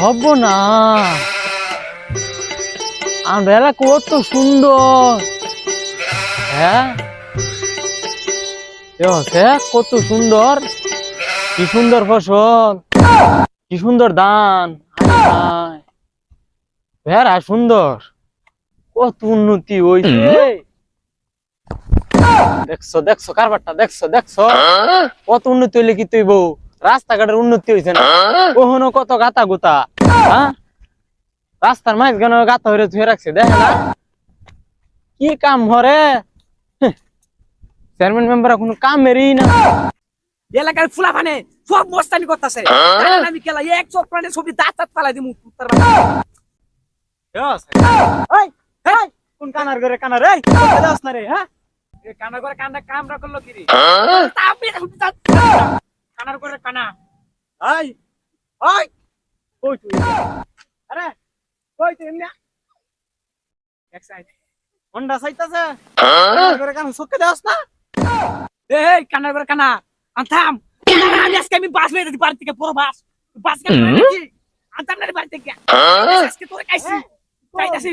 হব না আমরা এলাকা কত সুন্দর। হ্যাঁ? কত সুন্দর। কি সুন্দর ফসল। কি সুন্দর ধান। ভেড়া সুন্দর। কত উন্নতি হইছে। দেখছ দেখছ কারবারটা দেখছ দেখছ। কত উন্নতি হইলে কি তুই বউ রাস্তাঘাটের উন্নতি হয়েছে না। কখনো কত গাতা গুতা হ্যাঁ? রাস্তার মাঝ গান গাতা হয়ে ধুয়ে রাখছে দেখে না? কি কাম হরে? চেয়ারম্যান মেম্বার কোনো কামেরই না। এলাকার ফুলা মানে সব মস্তানি করতেছে। আমি খেলা এক চোখ প্রাণের ছবি দাঁত দাঁত পালাই দিমু উত্তর কোন কানার ঘরে কানার? এই দাস না রে হ্যাঁ? কানা করে কান্দা কামরা করল কি রে? কানার করে কানা এই এই কই তুই? আরে কই তুই এমনি? এক সাইড হন্ডা সাইতাছে কানার ঘরে কানার সক্কে না? এই কানার করে কানা আনতাম আমি আজকে আমি বাস বের দিতে পারতি পুরো বাস। বাস কে কি আনতাম না বাড়ি থেকে। আজকে তোরে কাইছি চাইতাছি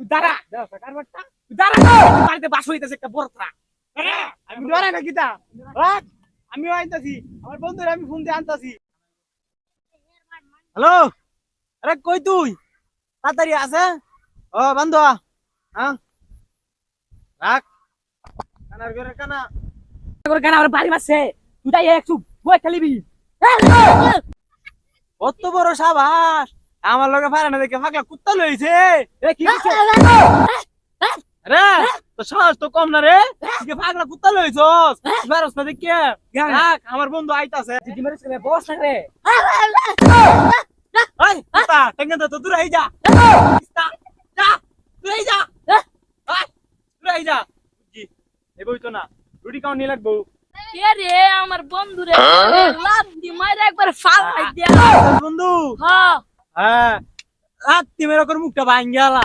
তুই দাঁড়া। দাস দাঁড়া বাড়িতে বাস হইতেছে একটা বড় আমি ডরে না কিতা রাখ আমিও আইতাছি আমার বন্ধুরা আমি ফোন দিয়ে আনতাছি। হ্যালো আরে কই তুই? তাড়াতাড়ি আছে ও বন্ধু হ্যাঁ রাখ। কানার ঘরে কানা। করে কানা আমার বাড়ি মারছে তুই তাই একটু বই খেলিবি। কত বড় সাবাস। আমার লগে ফারে না দেখে ফাকলা কুত্তা লইছে। এ কি রে তো সাহস তো কম না রে? তুই ফাকলা কুত্তা লইছস? বেরস না দেখে। রাখ আমার বন্ধু আইতাছে। দিদি মেরে ছেলে বস না রে। এই কুত্তা টেঙ্গা তো দূর হই যা ইস্তা, যা দূর হই যা এই, দূর হই যা জি এই বই তো না। রুটি নিয়ে লাগবো। কে রে? আমার বন্ধু রে। লাভ দি মাইরা একবার ফাল দিয়া বন্ধু হ্যাঁ। হ্যাঁ। রাত্রি মেরে করে মুখটা ভাঙ গেলা।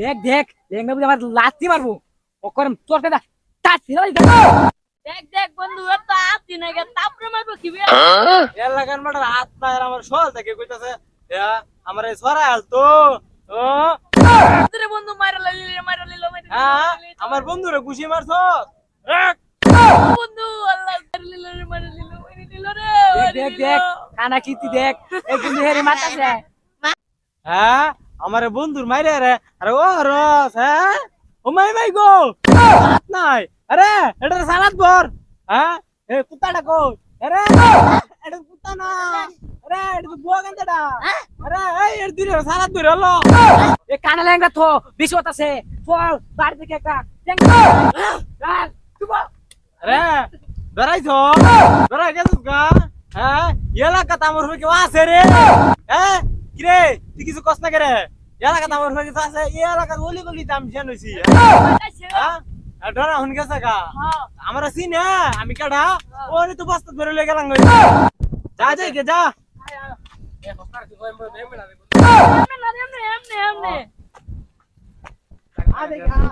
দেখ দেখ দেখ না বুঝি আমার লাত্তি মারবো। ও করম তোর কেদা তা ছিলাই দেখ দেখ বন্ধু এত আপনি না গে তাপরে মারবো কি বে এলাকার মাটার হাত না এর আমার সল থেকে কইতাছে এ, আমার এই সরা আল তো ও। তোরে বন্ধু মাইরা লাইলি মাইরা লিলো মাইরা হ্যাঁ আমার বন্ধুরে খুশি মারছ? বন্ধু আল্লাহ মাইরা লিলো রে মাইরা লিলো মাইরা রে দেখ দেখ কানা কিতি দেখ এই কিন্তু হেরে মাতাছে হ্যাঁ আমার বন্ধুর মাইরে রে আরে ও রস হ্যাঁ? ও মাই মাই গো। নাই। আরে এটা সালাদ বর। হ্যাঁ? এ কুত্তাটা কো আরে, এটা কুত্তা না। আরে, এটা তো বুয়া গান্দাটা আরে, এই, এর দিরে সালাদ ধরে হলো এ কানা লেঙ্গা তো বেশি হতাছে চল, বাড়ি থেকে একটা আরে, বেড়াইছ? বেড়াই গেছিস গা? হ্যাঁ? এলাকা আমার হয়ে কেউ আছে রে। হ্যাঁ? কিরে, তুই কিছু কষ্ট না করে এলাকা আমার কিছু আছে এই এলাকার গলি গলি আমি জেন হইছি হ্যাঁ আর ডরা হন গেছে গা। হ্যাঁ আমার না আমি কেডা? ওরে তো বস্তা ধরে লয়ে গেলাম যা যাই গে যা। এমনে না